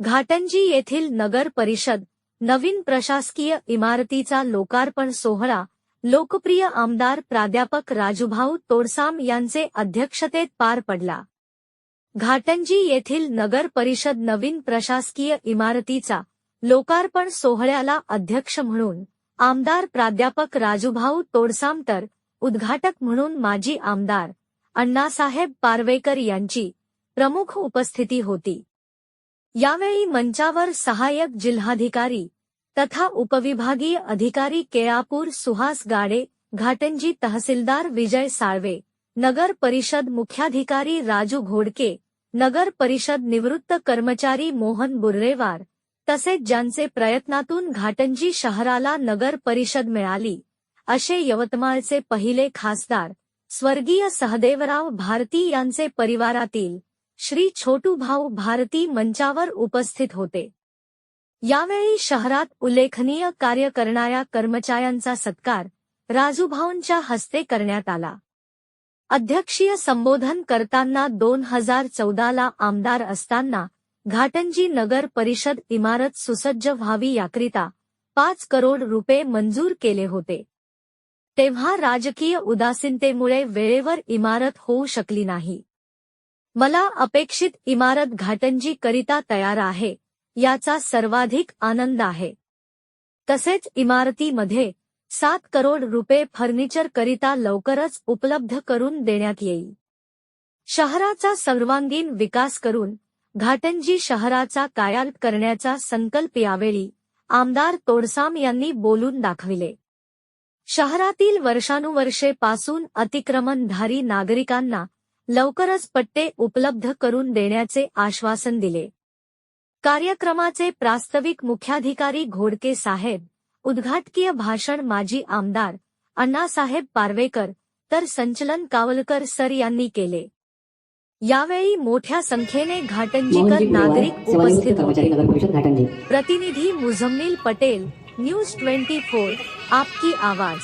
घाटंजी येथील नगर परिषद नवीन प्रशासकीय इमारतीचा लोकार्पण सोहळा लोकप्रिय आमदार प्राध्यापक राजूभाऊ तोडसाम यांचे अध्यक्षतेत पार पडला. घाटंजी येथील नगर परिषद नवीन प्रशासकीय इमारतीचा लोकार्पण सोहळ्याला अध्यक्ष म्हणून आमदार प्राध्यापक राजूभाऊ तोडसाम तर उद्घाटक म्हणून माजी आमदार अण्णासाहेब पारवेकर यांची प्रमुख उपस्थिती होती. यावेळी मंचावर सहाय्यक जिल्हाधिकारी तथा उपविभागीय अधिकारी केळापूर सुहास गाडे घाटंजी तहसीलदार विजय साळवे नगर परिषद मुख्याधिकारी राजू घोडके नगर परिषद निवृत्त कर्मचारी मोहन बुर्रेवार तसेच ज्यांचे प्रयत्नातून घाटंजी शहराला नगर परिषद मिळाली. असे यवतमाळचे पहिले खासदार स्वर्गीय सहदेवराव भारती यांचे परिवारातील श्री छोटूभाऊ भारती मंचावर उपस्थित होते. यावेळी शहरात उल्लेखनीय कार्य करणाऱ्या कर्मचाऱ्यांचा सत्कार राजूभाऊंच्या हस्ते करण्यात आला. अध्यक्षीय संबोधन करताना दोन हजार चौदाला आमदार असताना घाटंजी नगर परिषद इमारत सुसज्ज व्हावी याकरिता पाच करोड रुपये मंजूर केले होते. तेव्हा राजकीय उदासीनतेमुळे वेळेवर इमारत होऊ शकली नाही. मला अपेक्षित इमारत घाटंजी करिता तयार आहे याचा सर्वाधिक आनंद आहे. तसेच इमारतीमध्ये सात करोड रुपये फर्निचर करिता लवकरच उपलब्ध करून देण्यात येईल. शहराचा सर्वांगीण विकास करून घाटंजी शहराचा कायाल करण्याचा संकल्प यावेळी आमदार तोडसाम यांनी बोलून दाखविले. शहरातील वर्षानुवर्षे पासून अतिक्रमणधारी नागरिकांना लवकरच पट्टे उपलब्ध करून देण्याचे आश्वासन दिले. कार्यक्रमाचे प्रास्ताविक मुख्याधिकारी घोडके साहेब उद्घाटकीय भाषण माजी आमदार अण्णासाहेब पारवेकर तर संचलन कावलकर सर यांनी केले. यावेळी मोठ्या संख्येने घाटंजीकर नागरिक उपस्थित होते. प्रतिनिधी Muzammil Patel news twenty four आपकी आवाज.